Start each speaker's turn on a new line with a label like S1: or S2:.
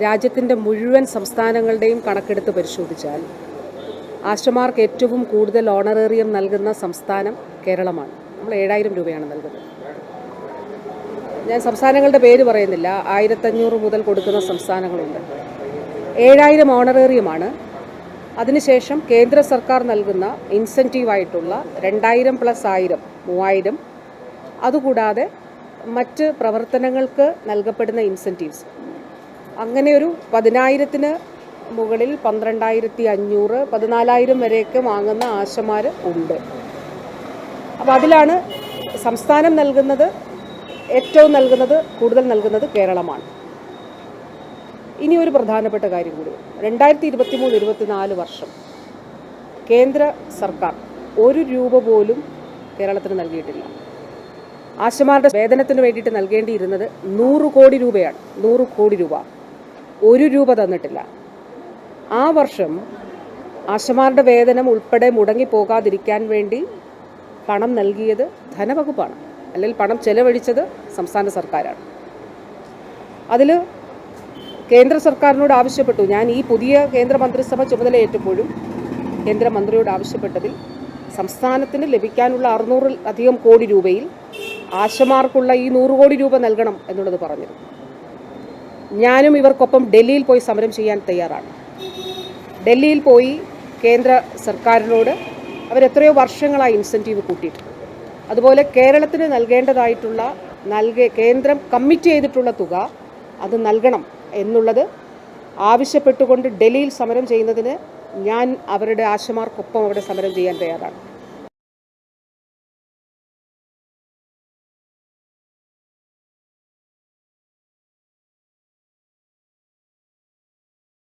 S1: രാജ്യത്തിന്റെ മുഴുവൻ സംസ്ഥാനങ്ങളുടെയും കണക്കെടുത്ത് പരിശോധിച്ചാൽ ആശമാർക്ക് ഏറ്റവും കൂടുതൽ ഓണറേറിയം നൽകുന്ന സംസ്ഥാനം കേരളമാണ്. നമ്മൾ ഏഴായിരം രൂപയാണ് നൽകുന്നത്. ഞാൻ സംസ്ഥാനങ്ങളുടെ പേര് പറയുന്നില്ല. ആയിരത്തഞ്ഞൂറ് മുതൽ കൊടുക്കുന്ന സംസ്ഥാനങ്ങളുണ്ട്. ഏഴായിരം ഓണറേറിയമാണ്. അതിനുശേഷം കേന്ദ്ര സർക്കാർ നൽകുന്ന ഇൻസെന്റീവായിട്ടുള്ള രണ്ടായിരം പ്ലസ് ആയിരം മൂവായിരം. അതുകൂടാതെ മറ്റ് പ്രവർത്തനങ്ങൾക്ക് നൽകപ്പെടുന്ന ഇൻസെന്റീവ്സ്. അങ്ങനെ ഒരു പതിനായിരത്തിന് മുകളിൽ പന്ത്രണ്ടായിരത്തി അഞ്ഞൂറ് പതിനാലായിരം വരെയൊക്കെ വാങ്ങുന്ന ആശമാർ ഉണ്ട്. അപ്പോൾ അതിലാണ് സംസ്ഥാനം നൽകുന്നത് ഏറ്റവും നൽകുന്നത് കൂടുതൽ നൽകുന്നത് കേരളമാണ്. ഇനി ഒരു പ്രധാനപ്പെട്ട കാര്യം കൂടി. രണ്ടായിരത്തി ഇരുപത്തി മൂന്ന് ഇരുപത്തിനാല് വർഷം കേന്ദ്ര സർക്കാർ ഒരു രൂപ പോലും കേരളത്തിന് നൽകിയിട്ടില്ല. ആശമാരുടെ വേതനത്തിന് വേണ്ടിയിട്ട് നൽകേണ്ടിയിരുന്നത് നൂറ് കോടി രൂപയാണ്. നൂറ് കോടി രൂപ. ഒരു രൂപ തന്നിട്ടില്ല. ആ വർഷം ആശമാരുടെ വേതനം ഉൾപ്പെടെ മുടങ്ങിപ്പോകാതിരിക്കാൻ വേണ്ടി പണം നൽകിയത് ധനവകുപ്പാണ്. അല്ലെങ്കിൽ പണം ചെലവഴിച്ചത് സംസ്ഥാന സർക്കാരാണ്. അതിൽ കേന്ദ്ര സർക്കാരിനോട് ആവശ്യപ്പെട്ടു. ഞാൻ ഈ പുതിയ കേന്ദ്ര മന്ത്രിസഭ ചുമതലയേറ്റപ്പോഴും കേന്ദ്രമന്ത്രിയോട് ആവശ്യപ്പെട്ടതിൽ സംസ്ഥാനത്തിന് ലഭിക്കാനുള്ള അറുന്നൂറിൽ അധികം കോടി രൂപയിൽ ആശമാർക്കുള്ള ഈ നൂറ് കോടി രൂപ നൽകണം എന്നുള്ളത് പറഞ്ഞിരുന്നു. ഞാനും ഇവർക്കൊപ്പം ഡൽഹിയിൽ പോയി സമരം ചെയ്യാൻ തയ്യാറാണ്. ഡൽഹിയിൽ പോയി കേന്ദ്ര സർക്കാരിനോട് അവരെത്രയോ വർഷങ്ങളായി ഇൻസെന്റീവ് കൂട്ടിയിട്ടുണ്ട്. അതുപോലെ കേരളത്തിന് നൽകേണ്ടതായിട്ടുള്ള നൽകെ കേന്ദ്രം കമ്മിറ്റ് ചെയ്തിട്ടുള്ള തുക അത് നൽകണം എന്നുള്ളത് ആവശ്യപ്പെട്ടുകൊണ്ട് ഡൽഹിയിൽ സമരം ചെയ്യുന്നതിന് ഞാൻ അവരുടെ ആശമാർക്കൊപ്പം അവിടെ സമരം ചെയ്യാൻ തയ്യാറാണ്.